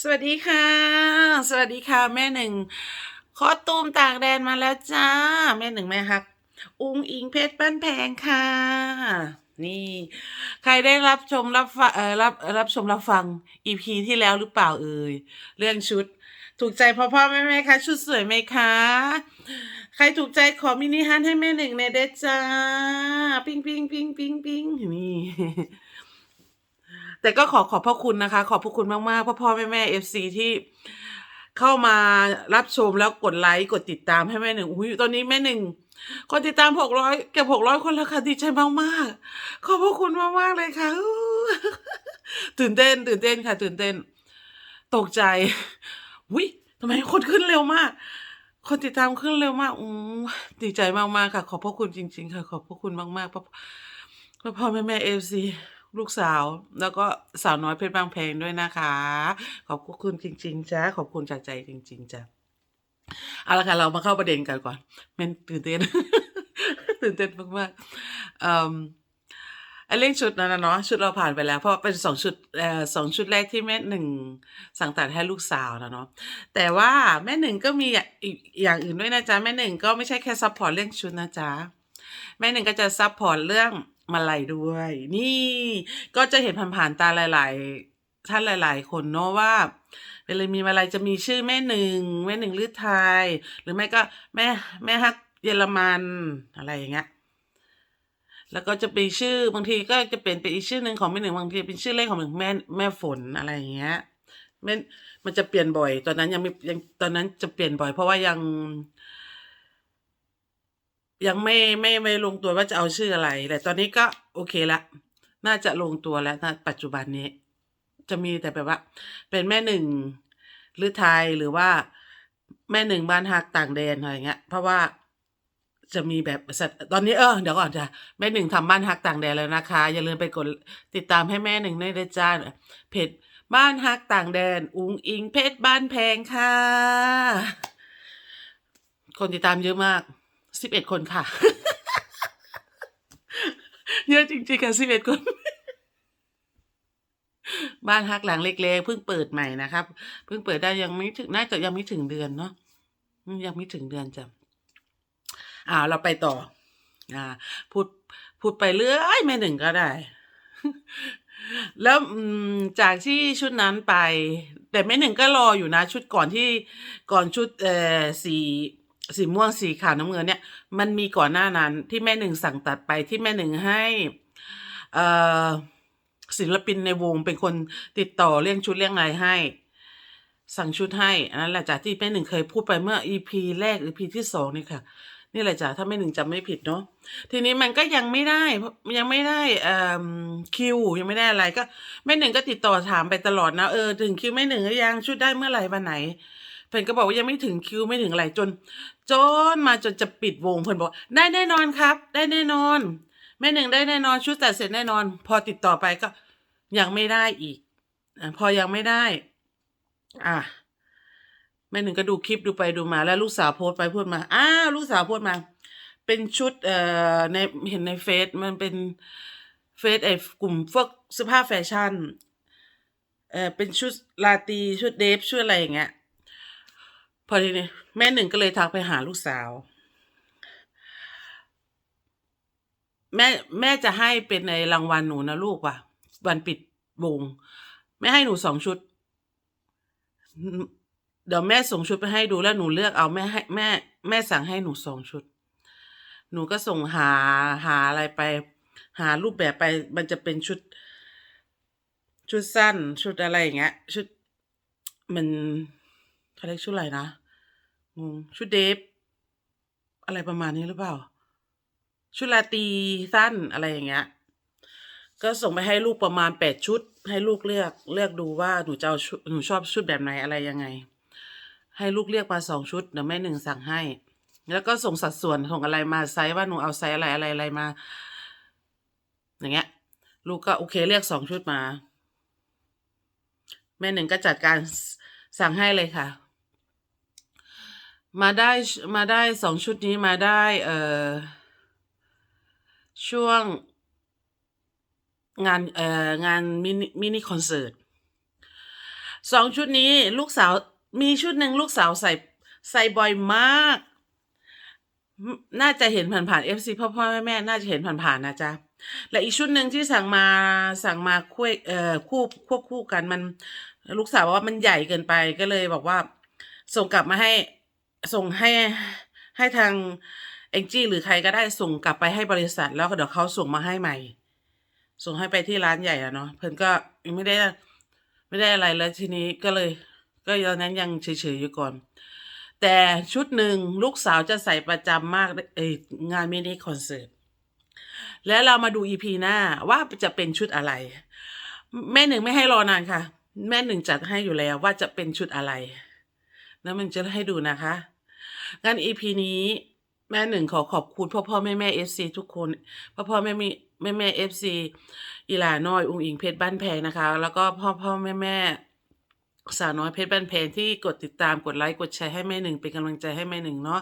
สวัสดีค่ะ สวัสดีค่ะ แม่หนึ่งคอตูมต่างแดนมาแล้วจ้า แม่หนึ่งแม่ฮัก อุงอิงเพชรบ้านแพงค่ะ นี่ ใครได้รับชมรับฟังเออรับรับชมรับฟังอีพีที่แล้วหรือเปล่าเอ่ยเรื่องชุด ถูกใจพ่อพ่อแม่แม่คะชุดสวยไหมคะ ใครถูกใจขอมินิฮันให้แม่หนึ่งในเด้จ้า ปิ้งปิ้งปิ้งปิ้งปิ้งนี่ แต่ก็ขอขอบพระคุณนะคะ ขอบพระคุณมากๆพ่อพ่อแม่แม่เอฟซีที่เข้ามารับชมแล้วกดไลค์กดติดตามให้แม่หนึ่งอุ้ยตอนนี้แม่หนึ่งคนติดตามหกร้อยเกือบหกร้อยคนแล้วค่ะดีใจมากๆ ขอบพระคุณมากๆเลยค่ะตื่นเต้น ตื่นเต้นค่ะ ตื่นเต้น ตกใจวิทำไมคนขึ้นเร็วมาก คนติดตามขึ้นเร็วมากอืมดีใจมากๆค่ะ ขอบพระคุณจริง ๆ ค่ะ ขอบพระคุณมากๆพ่อพ่อพ่อแม่แม่เอฟซี ลูกสาวแล้วก็สาวน้อยเพชรบางเพลงด้วยนะคะ ขอบคุณจริงๆจ้าขอบคุณจากใจจริง ๆจ้าเอาละค่ะเรามาเข้าประเด็นกันก่อนแมันตื่นเต้นตื่นเต้นมากๆเอ่อเรื่องชุดนั้นนะเนาะชุดเราผ่านไปแล้ว เพราะเป็นสองชุดเอ่อสองชุดแรกที่แม่หนึ่งสั่งตัดให้ลูกสาวนะเนาะแต่ว่าแม่หนึ่งก็มีอีกอย่างอื่นด้วยนะจ๊ะแม่หนึ่งก็ไม่ใช่แค่ซัพพอร์ตเรื่องชุดนะจ๊ะแม่หนึ่งก็จะซัพพอร์ตเรื่อง มาลัยด้วย นี่ก็จะเห็นผ่านๆตาหลาย ๆ ท่านหลาย ๆ คนเนาะว่าเวลามีมาลัยจะมีชื่อแม่หนึ่งแม่หนึ่งลือไทย หรือไม่ก็แม่แม่ฮักเยอรมันอะไรอย่างเงี้ยแล้วก็จะเป็นชื่อบางทีก็จะเป็นเป็นอีกชื่อหนึ่งของแม่หนึ่งบางทีเป็นชื่อเล่นของแม่แม่ฝนอะไรอย่างเงี้ยแม่มันจะเปลี่ยนบ่อย ตอนนั้นยังไม่ยังตอนนั้นจะเปลี่ยนบ่อย เพราะว่ายัง ยังไม่ไม่ไม่ลงตัวว่าจะเอาชื่ออะไร แต่ตอนนี้ก็โอเคละ น่าจะลงตัวแล้วณปัจจุบันนี้ จะมีแต่แบบว่า เป็นแม่หนึ่งหรือไทยหรือว่าแม่หนึ่งบ้านฮักต่างแดนอะไรเงี้ย เพราะว่าจะมีแบบตอนนี้เออเดี๋ยวก่อนจ้ะแม่หนึ่งทำบ้านฮักต่างแดนแล้วนะคะ อย่าลืมไปกดติดตามให้แม่หนึ่งด้วยจ้าเพจบ้านฮักต่างแดน อุ้งอิงเพชรบ้านแพงค่ะ คนติดตามเยอะมาก สิบเอ็ดคนค่ะ เยอะจริงๆค่ะสิบเอ็ดคน บ้านฮักหลังเล็กๆเพิ่งเปิดใหม่นะครับ เพิ่งเปิดได้ยังไม่ถึงน่าจะยังไม่ถึงเดือนเนาะยังไม่ถึงเดือนจ้ะอ่าเราไปต่อ อ่า พูดพูดไปเรื่อยไม่หนึ่งก็ได้ แล้วจากที่ชุดนั้นไป แต่แม่หนึ่งก็รออยู่นะ ชุดก่อนที่ก่อนชุดเอ่อสี สีม่วงสีขาวน้ำเงินเนี่ย มันมีก่อนหน้านั้นที่แม่หนึ่งสั่งตัดไปที่แม่หนึ่งให้ศิลปินในวงเป็นคนติดต่อเรื่องชุดเรื่องอะไรให้ สั่งชุดให้อันนั้นแหละจ้ะที่แม่หนึ่งเคยพูดไปเมื่อ EP แรกหรือ EP ที่สองนี่ค่ะ นี่แหละจ้ะถ้าแม่หนึ่งจำไม่ผิดเนาะทีนี้มันก็ยังไม่ได้ยังไม่ได้คิวยังไม่ได้อะไรก็แม่หนึ่งก็ติดต่อถามไปตลอดนะเออถึงคิวแม่หนึ่งหรือยังชุดได้เมื่อไหร่วันไหน เพิ่นก็บอกว่ายังไม่ถึงคิวไม่ถึงอะไรจน จนมาจนจะปิดวงเพิ่นบอก ได้แน่นอนครับ ได้แน่นอน แม่หนึ่งได้แน่นอนชุดแต่เสร็จแน่นอน พอติดต่อไปก็ยังไม่ได้อีกอพอยังไม่ได้ อะแม่หนึ่งก็ดูคลิปดูไปดูมา แล้วลูกสาวโพสไปพูดมาอ้าวลูกสาวโพสมา เป็นชุดเอ่อในเห็นในเฟซมันเป็นเฟซไอ้กลุ่มพวกเสื้อผ้าแฟชั่นเอ่อเป็นชุดลาตีชุดเดฟชุดอะไรอย่างเงี้ย พอทีนี้แม่หนึ่งก็เลยทักไปหาลูกสาว แม่แม่จะให้เป็นในรางวัลหนูนะลูกว่ะวันปิดวงแม่ให้หนูสองชุด เดี๋ยวแม่ส่งชุดไปให้ดูแล้วหนูเลือกเอาแม่ให้แม่ แม่สั่งให้หนูสองชุด หนูก็ส่งหาหาอะไรไป หารูปแบบไป มันจะเป็นชุด ชุดสั้น ชุดอะไรอย่างเงี้ย ชุดมันเขาเรียกชุดอะไรนะ งงชุดเดฟอะไรประมาณนี้หรือเปล่า ชุดลาตีสั้นอะไรอย่างเงี้ย ก็ส่งไปให้ลูกประมาณแปดชุด ให้ลูกเลือกเลือกดูว่าหนูจะเอาหนูชอบชุดแบบไหนอะไรยังไง ให้ลูกเลือกมาสองชุดเดี๋ยวแม่หนึ่งสั่งให้ แล้วก็ส่งสัดส่วนส่งอะไรมาไซส์ว่าหนูเอาไซส์อะไรอะไรอะไรมา อย่างเงี้ย ลูกก็โอเคเรียกสองชุดมา แม่หนึ่งก็จัดการสั่งให้เลยค่ะ มาได้มาได้สองชุดนี้มาได้เอ่อช่วงงานเอ่องานมินิมินิคอนเสิร์ตสองชุดนี้ลูกสาวมีชุดหนึ่งลูกสาวใส่ใส่บ่อยมาก น่าจะเห็นผ่านๆ FC พ่อพ่อแม่แม่น่าจะเห็นผ่านๆนะจ๊ะและอีกชุดหนึ่งที่สั่งมาสั่งมาคู่เอ่อคู่ควบคู่กันมัน ลูกสาวว่ามันใหญ่เกินไปก็เลยบอกว่า ส่งกลับมาให้ ส่งให้ให้ทางเองจี้หรือใครก็ได้ส่งกลับไปให้บริษัท แล้วก็เดี๋ยวเขาส่งมาให้ใหม่ ส่งให้ไปที่ร้านใหญ่อะเนาะเพิ่นก็ไม่ได้ไม่ได้อะไรแล้วทีนี้ก็เลย ก็ตอนนั้นยังเฉยๆอยู่ก่อน แต่ชุดหนึ่งลูกสาวจะใส่ประจำมากเองานมินิคอนเสิร์ตแล้วเรามาดูอีพีหน้าว่าจะเป็นชุดอะไร แม่หนึ่งไม่ให้รอนานค่ะ แม่หนึ่งจัดให้อยู่แล้วว่าจะเป็นชุดอะไร แล้วมันจะให้ดูนะคะ งั้นอีพีนี้แม่หนึ่งขอขอบคุณพ่อพ่อแม่แม่เอฟซีทุกคน พ่อพ่อแม่มีแม่แม่เอฟซีอีหลาน้อยอุงอิงเพชรบ้านแพงนะคะ แล้วก็พ่อพ่อแม่แม่สาวน้อยเพชรบ้านแพงที่กดติดตามกดไลค์กดแชร์ให้แม่หนึ่งเป็นกำลังใจให้แม่หนึ่งเนาะ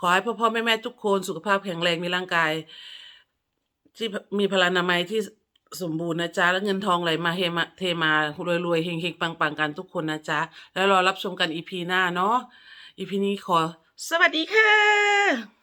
ขอให้พ่อพ่อแม่แม่ทุกคนสุขภาพแข็งแรงมีร่างกาย ที่มีพลานามัยที่สมบูรณ์นะจ๊ะ แล้วเงินทองไหลมาเฮมาเทมารวยรวยๆเฮงเฮงปังปังๆกันทุกคนนะจ๊ะ แล้วรอรับชมกันอีพีหน้าเนาะ อีพีนี้ขอ สวัสดีค่ะ